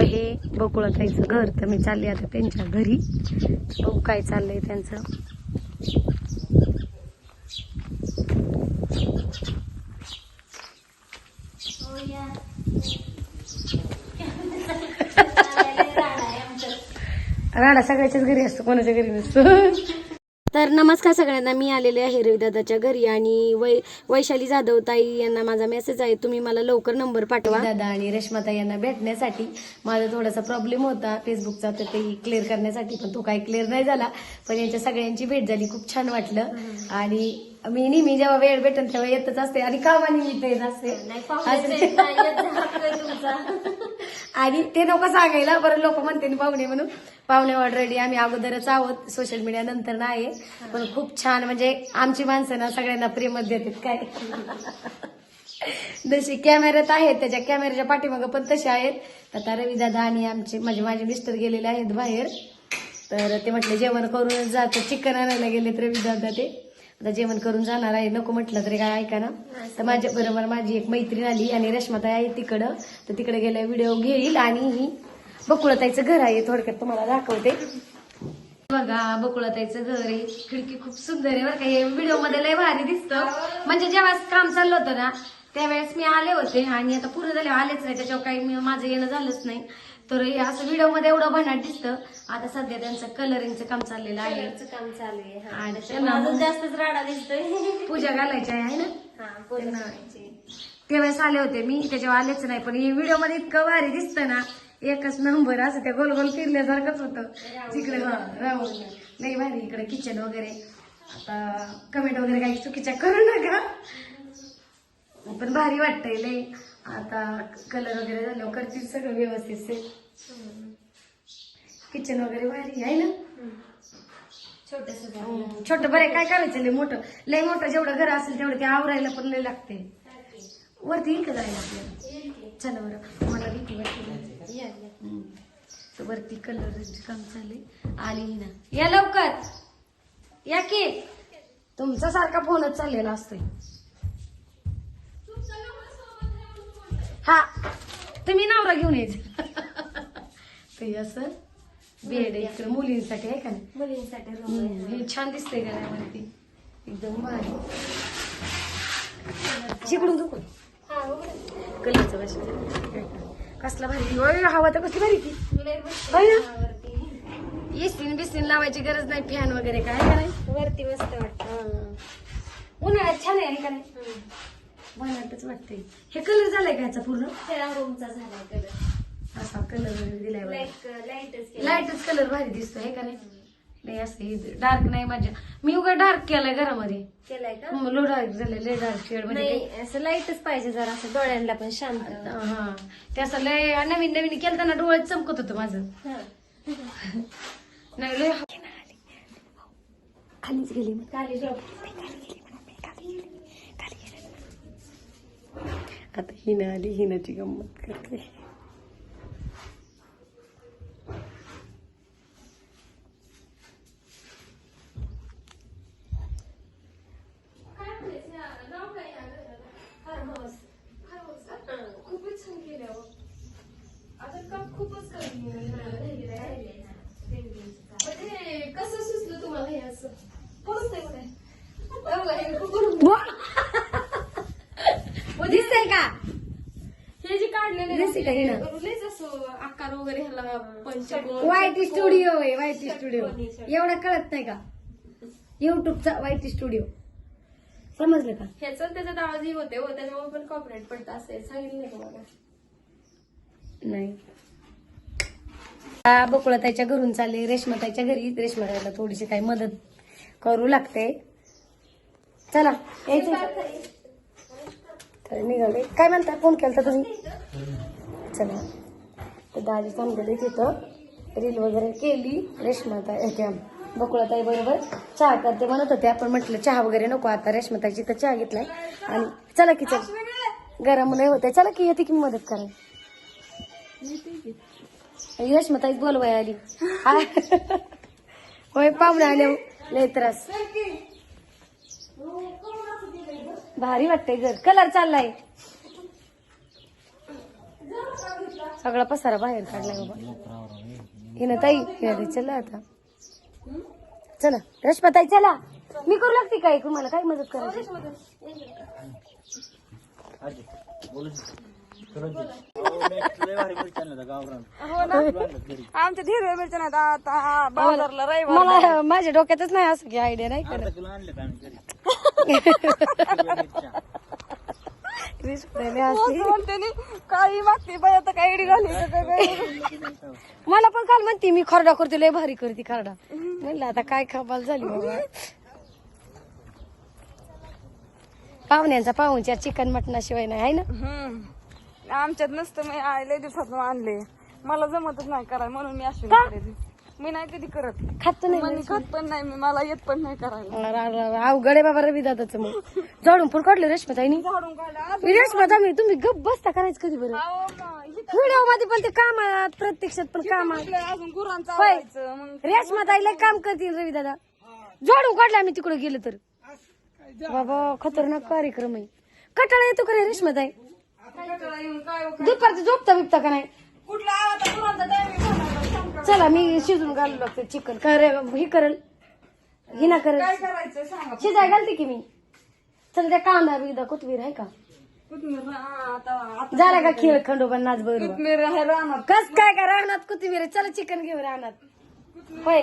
आहे. बकुळाताईचं घर तर मी चालले आता त्यांच्या घरी. बघू काय चाललंय त्यांचं. राडा सगळ्याच्याच घरी असतो कोणाच्या घरी नसतो. तर नमस्कार सगळ्यांना मी आलेले आहे रविदादाच्या घरी आणि वै वैशाली जाधव ताई यांना माझा मेसेज आहे. तुम्ही मला लवकर नंबर पाठवा. दादा आणि रेश्माताई यांना भेटण्यासाठी माझा थोडासा प्रॉब्लेम होता फेसबुकचा तर ते क्लिअर करण्यासाठी पण तो काही क्लिअर नाही झाला. पण यांच्या सगळ्यांची भेट झाली खूप छान वाटलं. आणि मी नेहमी जेव्हा वेळ भेटेल तेव्हा येतच असते. आणि कामानिमित्त येत असते. आणि ते नको सांगायला बरं लोक म्हणते ना पाहुणे म्हणून. पाहुणे ऑलरेडी आम्ही अगोदरच आहोत. सोशल मीडिया नंतर नाही पण खूप छान म्हणजे आमची माणसं ना सगळ्यांना प्रेमच देतात काय. जशी कॅमेऱ्यात आहेत त्याच्या कॅमेऱ्याच्या पाठीमागं पण तसे आहेत. आता रविदादा आणि आमचे म्हणजे माझे मिस्टर गेलेले आहेत बाहेर. तर ते म्हटले जेवण करूनच जातं चिकन आणायला गेले तर रविदादा ते. आता जेवण करून जाणार आहे. नको म्हटलं तरी काय ऐका ना. तर माझ्या बरोबर माझी एक मैत्रीण आली आणि रश्माताई आहे तिकडं. तर तिकडे गेल्या व्हिडिओ घेईल आणि ही बकुळताईचं घर आहे थोडक्यात तुम्हाला दाखवते. बघा बकुळताईचं घर आहे. खिडकी खूप सुंदर आहे बरं का. हे व्हिडिओमध्ये लय भारी दिसतं. म्हणजे जेव्हा काम चाललं होतं ना त्यावेळेस मी आले होते आणि आता पूर्ण झाले आलेच नाही. त्याच्यावर काही मी- माझं येणं झालंच नाही. तर हे असं व्हिडिओमध्ये एवढं भन्नाट दिसतं. आता सध्या त्यांचं कलरिंगचं काम चाललेलं आहे. काम चालू आहे. आणि त्यांना जास्तच राडा दिसतोय. पूजा घालायची आहे ना? हा पूजा. त्यावेळेस आले होते मी त्याच्यावर आलेच नाही. पण हे व्हिडिओमध्ये इतकं भारी दिसतं ना एकच नंबर असं त्या गोल गोल फिरल्यासारखंच होतं. तिकडे हा राहून लई भारी इकडे किचन वगैरे. आता कमेंट वगैरे काही चुकीच्या करू नका. पण भारी वाटतंय लई. आता कलर वगैरे झाल्यावर करतील सगळं व्यवस्थित से. किचन वगैरे भारी आहे ना? छोटस छोट बरं काय करायचं? लय मोठं. लय मोठं जेवढं घर असेल तेवढं ते आवरायला पण लय लागते वरती येईल का जायला आपल्याला? चला बरं. भीती वाटते. तर वरती कलर काम चाललंय आली ही ना. या लवकर. या की. तुमचा सारखा फोनच चाललेला असतोय. हा. तुम्ही नवरा घेऊन यायचं ते असं बेड इकडे मुलींसाठी आहे का नाही? मुलींसाठी हे छान दिसतंय घरावरती एकदम भारी. जिकडून दुखून हा. कलरचं भाषा कसला भारी ओय, हवा तर कसली भारी ती. होय ना? हा, वरती इस्तीन बिस्तीन लावायची गरज नाही फॅन वगैरे काय करायचं वरती मस्त वाटत. उन्हाळ्यात छान आहे का नाही? उन्हाळ्यातच वाटतंय. हे कलर झालाय का ह्याचा पूर्ण? रूमचा झालाय कलर असा कलर वगैरे दिलाय लाईटच केलं लाईटच कलर भारी दिसतोय हे का नाही? नाही असं डार्क नाही माझ्या. मी उगा डार्क केलाय घरामध्ये. केलाय का? लो डार्क झाले लय डार्क शेड म्हणजे नाही असं लाईटच पाहिजे जरा असं डोळ्यांना पण शांत. हा. ते असं लय नवीन नवीन केलं ना डोळ्यात चमकत होतं माझं. हा. नाही लय खालीच गेली. खाली. आता हिनं आली हिनाची गंमत करते कसं सुचलं तुम्हाला हे असं पोहोचतंय कुठे दिसतंय का हे जे का? लयच असं आकार वगैरे ह्याला पंचकोन वायटी स्टुडिओ आहे वायटी स्टुडिओ एवढं कळत नाही का? युट्यूबचा वायटी स्टुडिओ समजलं का? ह्याचा त्याच्यात आवाजही होते हो त्याच्यामुळे पण कॉपरेट पडतं असं सांगितलं नाही तुम्हाला नाही. हा बकुळाताईच्या घरून चालले रेशमाताईच्या घरी. रेशमाताईला थोडीशी काही मदत करू लागते. चला यायचं. तर निघाले. काय म्हणता? फोन केला तुम्ही? चला तर दाजी थांबलेली तिथं रील वगैरे केली रेशमाताई त्या बकुळाताई बरोबर चहा करते म्हणत होते. आपण म्हटलं चहा वगैरे नको आता रेशमाताईची तर चहा घेतलाय. आणि चला की चल. गरम लय होते चला की येते की मदत करा रेशमाताईच बोलवाय आली. हा. होय पाहुणे आले हो. लय त्रास. भारी वाटतंय घर कलर चाललाय. सगळा पसारा बाहेर काढलाय बाबा. हिनं ताई हिनं चला आता. चला. रश्मा ताई चला. मी करू लागते काय तुम्हाला काय मदत करायची. आमच्या हिरव्या मिरच्या आता. बाजारला मला माझ्या डोक्यातच नाही असं की? आयडिया नाही करत रिश्माने हसली. म्हणते नी, काही मागते बाई आता काय इडी घाली तर काय बाई. मला पण काल म्हणते मी खरडा करते लय भारी करते खरडा म्हणलं आता काय कमाल झाली बाबा पाहुण्यांचा पाहुणच्या चिकन मटणाशिवाय नाही आहे ना हम्म. आमच्यात नसतं मी आय लय दिवसातून आणले मला जमतच नाही करायला म्हणून मी अशी का? करायची मी नाही कधी करत. खात नाही खात पण नाही मी मला येत पण नाही करायला. अवघड आहे बाबा रवी दादाचं मग. झाडून फुल काढले रश्माताईनी. झाडून काढला. रश्माता मी तुम्ही गप बसता करायचं कधी बरं? अहो, मग इथं व्हिडिओमध्ये पण ते कामात प्रत्यक्षात पण कामात. आपलं अजून गुरांचं होय. आवडायचं मग रेशमाताईला काम करतील रवी दादा. झाडून काढला आम्ही तिकडे गेलो तर. बाबा खतरनाक कार्यक्रम आहे. कटाळा येतो का रे रेशमाताई? कंटाळा येऊन काय हो, दुपारचं झोपता बिपता का नाही? कुठला? गुरांचा टाइम चला मी शिजून घालू लागते चिकन. करे ही करल? ही ना करल? काय करायचं सांगा शिजाय घालते की मी? चला त्या कांदा बिदा कोथमीर आहे का? आता आता झाला का खेळ खंडोबा नाच बरोबर? कोथमीर आहे रानात. कस काय का राहणार कोथिंबीर? चला चिकन घेऊ राहणार होय.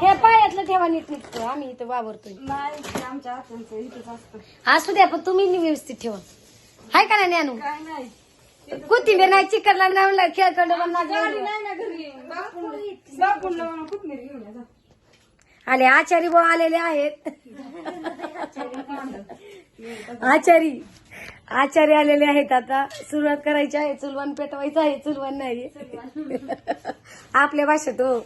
हे पायातलं ठेवा नीट नीट आम्ही इथं वावरतोय. नाही ते आमच्या हातांचं इथेच असतं. असू द्या पण तुम्ही नी व्यवस्थित ठेवा. हाय का नाही काय नाही. कोथिंबीर नाही चिकनला नाही म्हणलं खेळ खंडोबा नाच गाडी बरोबर. नाही ना घरी. बापून बापून लावून कोथमीर घेऊन या जा. आले आचारी भाऊ आलेले आहेत. आचारी. आचारी आलेले आहेत आता. सुरुवात करायची आहे चुलवान पेटवायचं आहे चुलवान नाही. आपल्या भाषेत हो.